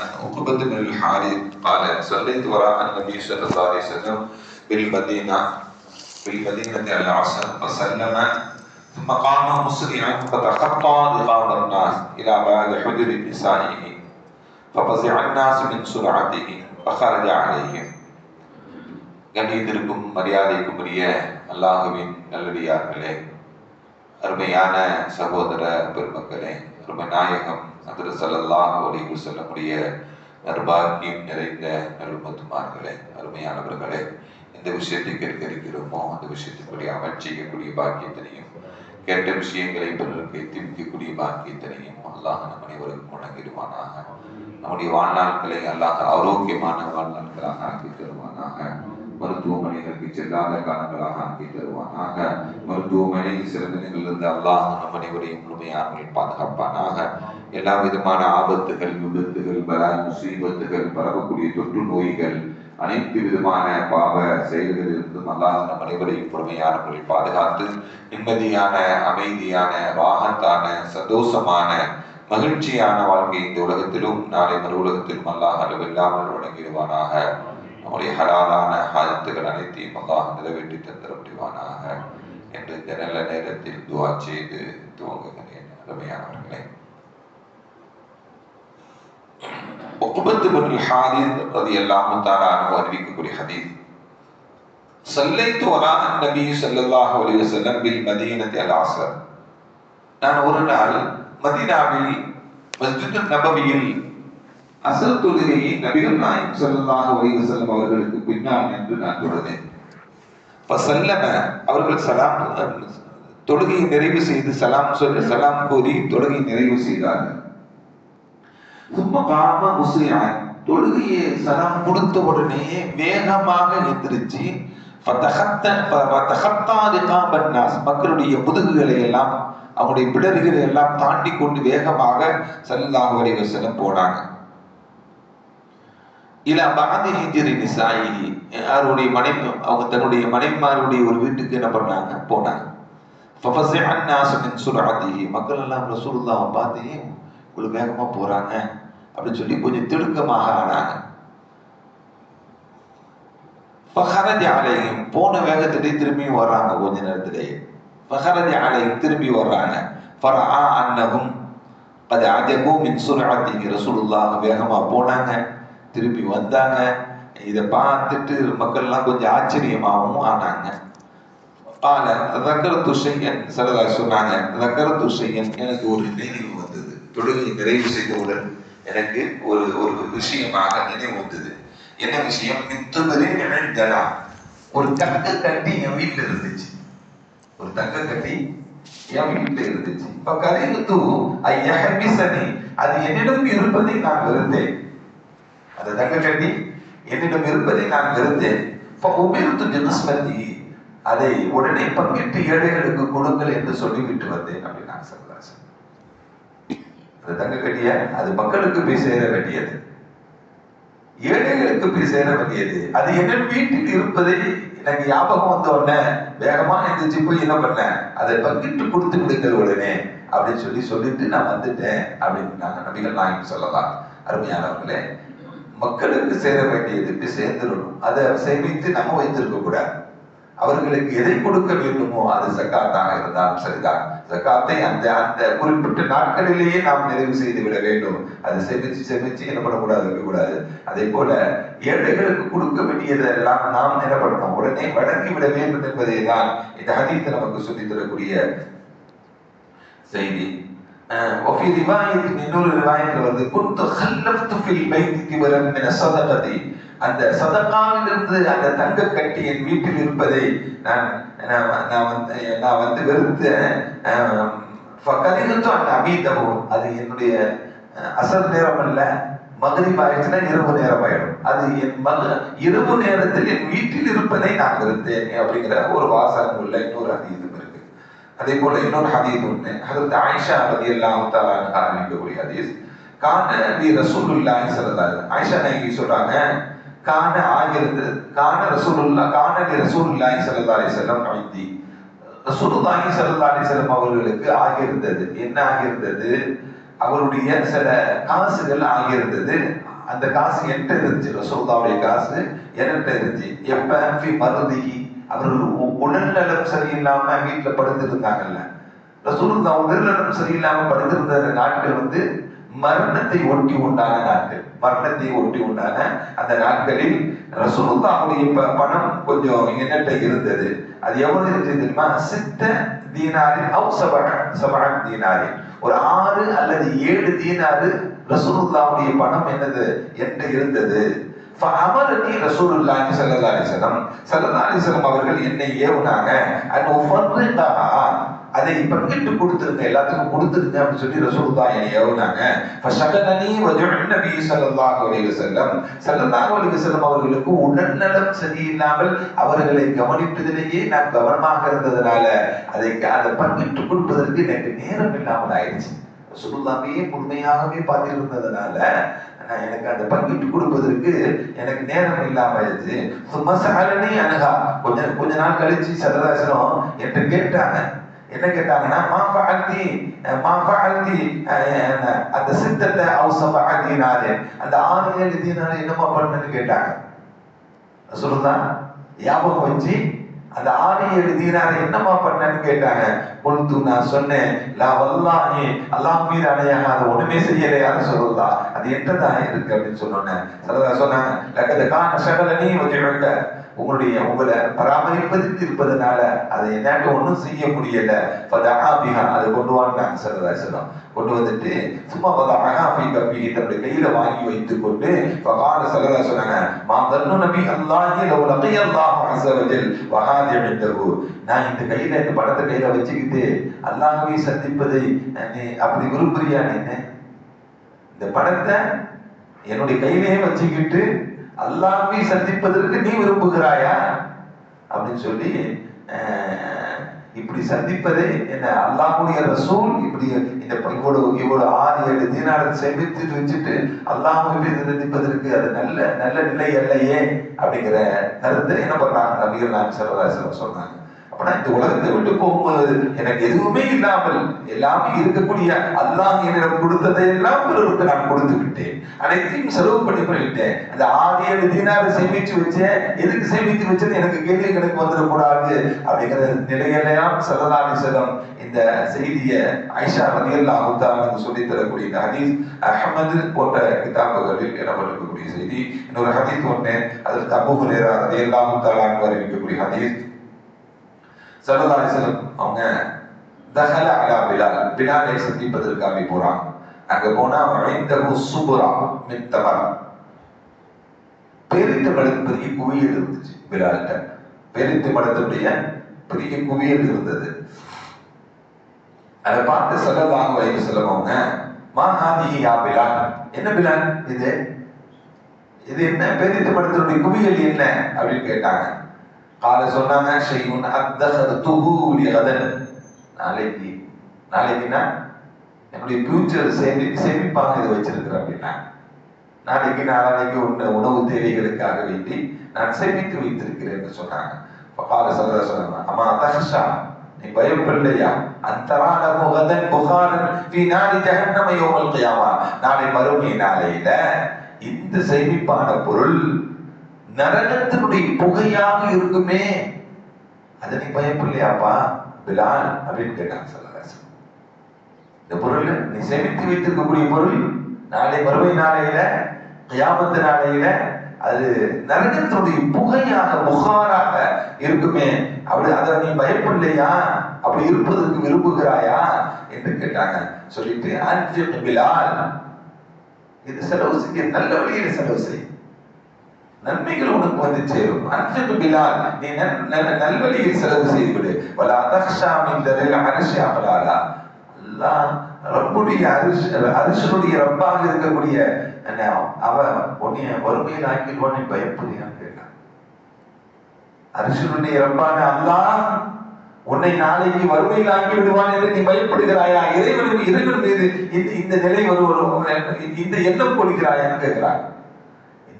عن عقبة بن الحارث قال صليت وراء النبي صلى الله عليه وسلم بالمدينة بالمدينة العصر فسلم ثم قام مسرعا فتخطى رقاب الناس إلى بعد حجر نسائه ففزع الناس من سرعته فخرج عليهم கண்ணியத்திற்கும் மரியாதைக்கும் உரிய அல்லாஹுவின் நல்லடியார்களே அருமையான சகோதர பெருமக்களே அருமை நாயகம் அதிர சல்லல்லாஹு ஒளிவு செல்லக்கூடிய நர்பாக்கியம் நிறைந்த நல்மத்துமார்களே அருமையானவர்களே எந்த விஷயத்தை கேட்க இருக்கிறோமோ? அந்த விஷயத்தின்படி அமல் செய்யக்கூடிய பாக்கியத்தினையும் கேட்ட விஷயங்களை பிறருக்கு திமிக்கக்கூடிய பாக்கியத்தினையும் அல்லாஹ் நம் அனைவருக்கும் வழங்கிடுவானாக. நம்முடைய வாழ்நாட்களை அல்லாஹ் ஆரோக்கியமான வாழ்நாட்களாக ஆக்கி தருவானாக. மருத்துவமனைகளுக்கு செல்லாத காலங்களாக ஆக்கி தருவானாக. மருத்துவமனை சிறந்தனிலிருந்து அல்லாஹ் நம் அனைவரையும் முழுமையானவர்கள் பாதுகாப்பானாக. எல்லா விதமான ஆபத்துகள் விபத்துகள் பலாய் முசீபத்துகள் பரவக்கூடிய தொற்று நோய்கள் அனைத்து விதமான பாவ செயல்களிலிருந்தும் அல்லாஹ் நம் அனைவரையும் பொறுமையானவர்களை பாதுகாத்து நிம்மதியான அமைதியான வாகத்தான சந்தோஷமான மகிழ்ச்சியான வாழ்க்கை இந்த உலகத்திலும் நாளை மறு உலகத்திலும் அல்லாஹ் அளவில்லாமல் வழங்கிடுவானாக. நம்முடைய ஹலாலான ஹாஜத்துகள் அனைத்தையும் அல்லாஹ் நிறைவேற்றி தந்திர முடிவானாக என்று இந்த நல்ல நேரத்தில் துவா செய்து துவங்குகிறேன். அருமையானவர்களே. உக்பத்து பின் ஹாரித் அது எல்லாம் அன்ஹு அறிவிக்கக்கூடிய ஹதீஸ். சல்லைத்து வலா நபி ஸல்லல்லாஹு அலைஹி வஸல்லம் பில் மதீனத்தி அல் நான் ஒரு நாள் மதீனாவில் மஸ்ஜித் நபவியில் அசல் தொழுகையை நபிகள் நாயம் ஸல்லல்லாஹு அலைஹி செல்லும் அவர்களுக்கு பின்னால் என்று நான் தொடர்ந்தேன் ஃபசல்லம அவர்கள் சலாம் தொழுகையை நிறைவு செய்து சலாம் சொல்லி சலாம் கூறி தொழுகையை நிறைவு செய்தார்கள். சும்மா காம முஸ்லியான் தொழுகையை சலாம் கொடுத்த உடனே வேகமாக எந்திரிச்சு மக்களுடைய முதுகுகளை எல்லாம் அவங்களுடைய பிடர்களை எல்லாம் தாண்டி கொண்டு வேகமாக சல்லாஹ் செல்ல போனாங்க. இல்ல பாதி ஹிஜிரி நிசாயி. யாருடைய மனைவி அவங்க தன்னுடைய மனைவிமாருடைய ஒரு வீட்டுக்கு என்ன பண்ணாங்க? போனாங்க. மக்கள் எல்லாம் ரசூலுல்லாவை பார்த்து இவ்வளவு வேகமாக போகிறாங்க அப்படின்னு சொல்லி கொஞ்சம் திடுக்கமாக ஆனாங்க. ஃபஹரஜ ஆலயம் போன வேகத்திலே திரும்பியும் வர்றாங்க கொஞ்ச நேரத்திலேயே ஃபஹரஜ ஆலயம் திரும்பி வர்றாங்க. ஃபரா அன்னகும் அது அஜபு மின் சுரஅத்திஹி ரசூலுல்லாக வேகமாக போனாங்க. திரும்பி வந்தாங்க. இதை பார்த்துட்டு மக்கள்லாம் கொஞ்சம் ஆச்சரியமாகவும் ஆனாங்க. பால ரக்கர துஷையன் சரதா சொன்னாங்க ரக்கர துஷையன் எனக்கு ஒரு நினைவு வந்தது. தொழுகை நிறைவு செய்தவுடன் எனக்கு ஒரு ஒரு விஷயமாக நினைவு வந்தது. என்ன விஷயம்? மித்துபரே நினைந்தனா ஒரு தங்க கட்டி என் வீட்டுல இருந்துச்சு. ஒரு தங்க கட்டி என் வீட்டுல இருந்துச்சு. இப்ப கதைத்து ஐயா அது என்னிடம் இருப்பதை நான் இருந்தேன் அந்த தங்க கட்டி என்னிடம் இருப்பதை நான் வெறுத்தேன். உமிழ்த்து ஜனஸ்மதி அதை உடனே பங்கிட்டு ஏழைகளுக்கு கொடுங்கள் என்று சொல்லிவிட்டு வந்தேன் அப்படின்னு நான் சொல்றேன். அந்த தங்க கட்டிய? அது மக்களுக்கு போய் சேர வேண்டியது. ஏழைகளுக்கு போய் சேர வேண்டியது. அது என்ன வீட்டில் இருப்பதை எனக்கு ஞாபகம் வந்த உடனே வேகமா எந்திரிச்சு போய் என்ன பண்ணேன்? அதை பங்கிட்டு கொடுத்து விடுங்கள் உடனே அப்படின்னு சொல்லி சொல்லிட்டு நான் வந்துட்டேன் அப்படின்னு நாங்க நபிகள் நாயகம் சொல்லலாம். அருமையானவர்களே மக்களுக்கு சேர வேண்டியதுக்கு சேர்ந்துடணும் அதை சேமித்து நம்ம வைத்திருக்க கூடாது. அவர்களுக்கு எதை கொடுக்க வேண்டுமோ அது சக்காத்தாக இருந்தாலும் சரிதான். சக்காத்தை அந்த அந்த குறிப்பிட்ட நாட்களிலேயே நாம் நிறைவு செய்து விட வேண்டும். அது செமிச்சு செமிச்சு என்ன பண்ணக்கூடாது இருக்கக்கூடாது. அதே போல ஏழைகளுக்கு கொடுக்க வேண்டியதெல்லாம் நாம் என்ன பண்ணணும் உடனே வழங்கி விட வேண்டும் என்பதை தான் இந்த ஹதீத்தை நமக்கு சொல்லித் தரக்கூடிய செய்தி. وفي رواية இன்னொரு ரிவாயத்தில் வருது كنت خلفت في البيت تبرا من الصدقة அந்த சதகாவிலிருந்து அந்த தங்க கட்டி என் வீட்டில் இருப்பதை நான் நான் வந்து நான் வந்து வெறுத்தேன் கதிகத்து அந்த அமீதமோ அது என்னுடைய அசல் நேரம் அல்ல மகரிப் ஆயிடுச்சுன்னா இரவு நேரம் ஆயிடும் அது என் மக இரவு நேரத்தில் என் வீட்டில் இருப்பதை நான் வெறுத்தேன் அப்படிங்கிற ஒரு வாசகம் உள்ள இன்னொரு அதீதம் இருக்கு அதே போல இன்னொரு ஹதீஸ் ஒண்ணு. அதற்கு ஆயிஷா ரதி எல்லாம் ஆரம்பிக்கக்கூடிய ஹதீஸ். கான நீ ரசூலுல்லாஹி ஸல்லல்லாஹு ஆயிஷா நாயகி சொல்றாங்க கான ஆகிறது கான ரசூலுல்லா கான நீ ரசூலுல்லாஹி ஸல்லல்லாஹு அலைஹி வஸல்லம் அமைதி ரசூலுல்லாஹி ஸல்லல்லாஹு அலைஹி வஸல்லம் அவர்களுக்கு ஆகியிருந்தது. என்ன ஆகியிருந்தது? அவருடைய சில காசுகள் ஆகியிருந்தது. அந்த காசு என்கிட்ட இருந்துச்சு ரசூலுல்லாவுடைய காசு என்கிட்ட இருந்துச்சு. எப்ப? ஃபி மருதிகி அவர்கள் உடல்நலம் சரியில்லாம வீட்டுல படுத்திருந்தாங்கல்ல. ரசூலுல்லா உடல்நலம் சரியில்லாம படுத்திருந்த நாட்கள் வந்து மரணத்தை ஒட்டி உண்டான நாட்கள். மரணத்தை ஒட்டி உண்டான அந்த நாட்களில் ரசூலுல்லாவுடைய ப- பணம் கொஞ்சம் என்கிட்ட இருந்தது. அது எவ்வளவு இருந்தது தெரியுமா? சித்த தீனாரின் அவு சபகம் சபகம் தீனாரின் ஒரு ஆறு அல்லது ஏழு தீனாறு ரசூலுல்லாவுடைய பணம் என்னது? என்று இருந்தது. அமரதி ரசூலுல்லாஹி சல்லா அலிசலம் சல்லா அலிசலம் அவர்கள் என்னை ஏவுனாங்க. அதை பங்கிட்டு கொடுத்துருங்க எல்லாத்துக்கும் கொடுத்துருங்க அப்படின்னு சொல்லி ரசூலுல்லா என்னை ஏவுனாங்க. ஃபஷகனி வஜுன் நபி ஸல்லல்லாஹு அலைஹி வஸல்லம். ஸல்லல்லாஹு அலைஹி வஸல்லம் அவர்களுக்கு உடல்நலம் சரியில்லாமல் அவர்களை கவனிப்பதிலேயே நான் கவனமாக இருந்ததனால அதை அதை பங்கிட்டு கொடுப்பதற்கு எனக்கு நேரம் இல்லாமல் ஆயிடுச்சு ரசூலுல்லாவையே முழுமையாகவே பார்த்திருந்ததுனால எனக்கு அந்த பங்கிட்டு கொடுப்பதற்கு எனக்கு நேரம் இல்லாம ஆயிடுச்சு. சும்மா சாலனி அணுகா. கொஞ்ச கொஞ்ச நாள் கழிச்சு சதராசனம் என்கிட்ட கேட்டாங்க. என்ன கேட்டாங்கன்னா மா ஃபஅல்தி மா ஃபஅல்தி அந்த சித்தத்தை அவு சபஅ அந்த ஆறு ஏழு தீனாரே என்னமா பண்ணுன்னு கேட்டாங்க. சொல்லுதான் ஞாபகம் வச்சு அந்த ஆறு ஏழு தீனாரை என்னமா பண்ணன்னு கேட்டாங்க. பொழுது நான் சொன்னேன் லா வல்லாஹி அல்லாஹ் மீது அணையாக அதை ஒண்ணுமே செய்யலையான்னு சொல்லுதா? அது என்னதான் இருக்கு அப்படின்னு சொன்னோன்னே. சரதா சொன்னாங்க லக்கத கான சகலனி வஜுக உங்களுடைய உங்களை பராமரிப்பதற்கு இருப்பதனால அதை என்னாட்ட ஒன்றும் செய்ய முடியல. ஃபதஆபிஹா அதை கொண்டு வாங்க சரதா கொண்டு வந்துட்டு சும்மா வதஅஹா ஃபீ தன்னுடைய கையில வாங்கி வைத்துக் கொண்டு ஃபகால சரதா சொன்னாங்க மா நபி அல்லாஹி லவ் அல்லாஹ் நான் இந்த கையில இந்த படத்தை கையில வச்சுக்கிட்டு அல்லாஹ்வை சந்திப்பதை நீ அப்படி விரும்புறியா நீ இந்த படத்தை என்னுடைய கையிலேயே வச்சுக்கிட்டு அல்லாஹுவை சந்திப்பதற்கு நீ விரும்புகிறாயா? அப்படின்னு சொல்லி இப்படி சந்திப்பதே என்ன அல்லாஹுடைய ரசூல் இப்படி இந்த ப- இவ்வளவு இவ்வளவு ஆறு ஏழு தீனாரத்தை சேமித்து வச்சுட்டு அல்லாஹ்வை சந்திப்பதற்கு அது நல்ல நல்ல நிலை அல்லையே அப்படிங்கிற கருத்தை என்ன பண்ணாங்க நபிகள் நான் சரதாசனம் சொன்னாங்க. ஆனா இந்த உலகத்தை விட்டு போகும்போது எனக்கு எதுவுமே இல்லாமல் எல்லாமே இருக்கக்கூடிய அல்லாஹ் என்னிடம் கொடுத்ததை எல்லாம் பிறருக்கு நான் கொடுத்து விட்டேன். அனைத்தையும் செலவு பண்ணி பண்ணிவிட்டேன் அந்த ஆறு ஏழு தீனாரை சேமிச்சு வச்சேன் எதுக்கு சேமித்து வச்சது எனக்கு கேள்வி கணக்கு வந்துடக்கூடாது அப்படிங்கிற நிலையெல்லாம் சரதானி செல்லம் இந்த செய்தியை ஐஷா ரதியல்லா அமுத்தான்னு சொல்லி தரக்கூடிய இந்த ஹதீஸ் அஹமது போன்ற கிதாபுகளில் இடம்பெற்றிருக்கக்கூடிய செய்தி. இன்னொரு ஹதீஸ் ஒன்று அதற்கு அபு ஹுரேரா ரதியல்லா அமுத்தாலான்னு அறிவிக்கக்கூடிய ஹதீஸ். சல்லல்லாஹு அலைஹி வஸல்லம் அவங்க தஹல அலா பிலால். பிலாலை சந்திப்பதற்காக போறாங்க. அங்க போனா ஐந்தகு சுபுரா மின் தமர். பேரித்த மடத்துடைய பெரிய குவியல் இருந்துச்சு பிலால்கிட்ட. பெரித்து மடத்துடைய பெரிய குவியல் இருந்தது. அதை பார்த்து சல்லல்லாஹு அலைஹி வஸல்லம் அவங்க மா ஹாதிஹி யா பிலால்? என்ன பிலால்? இது இது என்ன? பேரித்த மடத்துடைய குவியல் என்ன? அப்படின்னு கேட்டாங்க. காலை சொன்னாங்க ஷைஉன் அத்தஹதுஹு லிகதன் நாளைக்கு நாளைக்குன்னா என்னுடைய ஃபியூச்சர் சேமி சேமிப்பாக இதை வச்சிருக்கிறேன் அப்படின்னா நாளைக்கு நாளைக்கு உண்ண உணவு தேவைகளுக்காக வேண்டி நான் சேமித்து வைத்திருக்கிறேன் சொன்னாங்க. கால சொல்ல சொன்னாங்க அம்மா தஹஷா நீ பயப்படலையா அந்தரான முகதன் புகாரன் ஃபீ நாடி ஜஹன்னம யௌமல் நாளை மறுமை நாளையில இந்த சேமிப்பான பொருள் நரகத்தினுடைய புகையாக இருக்குமே. அதை நீ பயப்பில்லையாப்பா? பிலால் அப்படின்னு கேட்டாங்க சல்லல்லாஹு இந்த பொருள் நீ சேமித்து வைத்திருக்கக்கூடிய பொருள் நாளை மறுமை நாளையில கியாமத்து நாளையில அது நரகத்தினுடைய புகையாக புகாராக இருக்குமே. அப்படி அதை நீ பயப்படலையா அப்படி இருப்பதற்கு விரும்புகிறாயா? என்று கேட்டாங்க. சொல்லிட்டு அஞ்சு பிலால். இது செலவு செய்ய நல்ல வழியில செலவு செய்யும் நன்மைகள் உனக்கு வந்து சேரும். அன்பிக் பிலால் நீ நல்வழியில் செலவு செய்துவிடு. வலா தக்ஷா மின் தரில் அரசி அல்லாஹ் ரப்புடைய அரிசி அரிசனுடைய ரப்பாக இருக்கக்கூடிய என்ன, அவன் உன்னைய வறுமையில் ஆக்கிடுவான் நீ பயப்படுகிறான் கேட்டான் அரிசனுடைய ரப்பான அல்லாஹ் உன்னை நாளைக்கு வறுமையில் ஆக்கி விடுவான் என்று நீ பயப்படுகிறாயா? இறைவன் இறைவன் மீது இந்த இந்த நிலை வருவரும் இந்த எண்ணம் கொடுக்கிறாயான்னு கேட்கிறான்.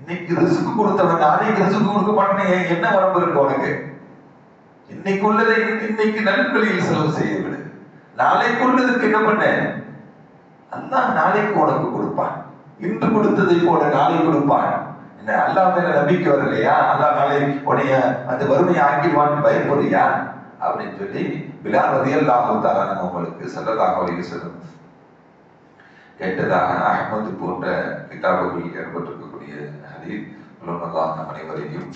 இன்னைக்கு ரிசுக்கு கொடுத்தவன் நாளைக்கு ரிசுக்கு கொடுக்க மாட்டேன் என்ன வரம்பு இருக்கு உனக்கு? இன்னைக்கு உள்ளதை இன்னைக்கு நல்வழியில் செலவு செய்ய விடு நாளைக்கு உள்ளதுக்கு என்ன பண்ண? அல்லாஹ் நாளைக்கு உனக்கு கொடுப்பான். இன்று கொடுத்ததை போல நாளை கொடுப்பான். என்ன அல்லாஹ் மேல நம்பிக்கை வரலையா? அல்லா நாளை உன்னைய அந்த வறுமையை ஆக்கிடுவான்னு பயப்படுறியா? அப்படின்னு சொல்லி விழா ரதியல் தஆலா நம்ம உங்களுக்கு செல்லதாக அலைஹி வஸல்லம் கேட்டதாக அகமது போன்ற கிதாபுகள் ஏற்பட்டிருக்கக்கூடிய ஹதீஸ் அல்லாஹ் அனைவரையும்